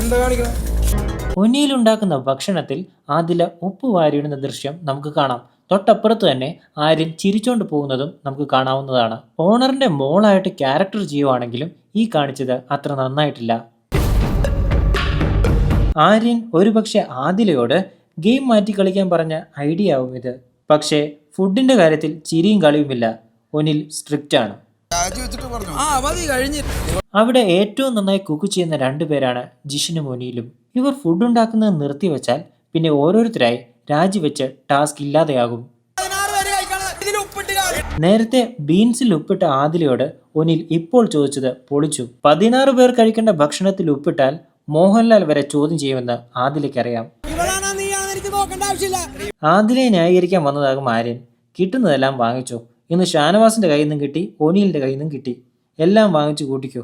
എന്താ ഒന്നിയിലുണ്ടാക്കുന്ന ഭക്ഷണത്തിൽ ആദില ഉപ്പ് വാരിയിടുന്ന ദൃശ്യം നമുക്ക് കാണാം. തൊട്ടപ്പുറത്ത് തന്നെ ആര്യൻ ചിരിച്ചോണ്ട് പോകുന്നതും നമുക്ക് കാണാവുന്നതാണ്. ഓണറിന്റെ മോളായിട്ട് ക്യാരക്ടർ ചെയ്യുവാണെങ്കിലും ഈ കാണിച്ചത് അത്ര നന്നായിട്ടില്ല. ആര്യൻ ഒരുപക്ഷെ ആദിലയോട് ഗെയിം മാറ്റി കളിക്കാൻ പറഞ്ഞ ഐഡിയ ആവും ഇത്. പക്ഷേ ഫുഡിന്റെ കാര്യത്തിൽ ചിരിയും കളിയുമില്ല. ഒനിൽ സ്ട്രിക്റ്റ് ആണ് ആ മതി കഴിഞ്ഞ്. അവിടെ ഏറ്റവും നന്നായി കുക്ക് ചെയ്യുന്ന രണ്ടുപേരാണ് ജിഷിനും മുനിയിലും. ഇവർ ഫുഡ് ഉണ്ടാക്കുന്നത് നിർത്തിവെച്ചാൽ പിന്നെ ഓരോരുത്തരായി രാജിവെച്ച് ടാസ്ക് ഇല്ലാതെയാകും. നേരത്തെ ബീൻസിൽ ഉപ്പിട്ട ആദിലയോട് ഒനിൽ ഇപ്പോൾ ചോദിച്ചത് പൊളിച്ചു. പതിനാറ് പേർ കഴിക്കേണ്ട ഭക്ഷണത്തിൽ ഉപ്പിട്ടാൽ മോഹൻലാൽ വരെ ചോദ്യം ചെയ്യുമെന്ന് ആദിലയ്ക്കറിയാം. ആദിലയെ ന്യായീകരിക്കാൻ വന്നതാകും ആര്യൻ. കിട്ടുന്നതെല്ലാം വാങ്ങിച്ചു. ഇന്ന് ഷാനവാസിന്റെ കയ്യിൽ നിന്നും കിട്ടി ഒനിലിന്റെ കയ്യിൽ നിന്നും കിട്ടി. എല്ലാം വാങ്ങിച്ചു കൂട്ടിക്കോ.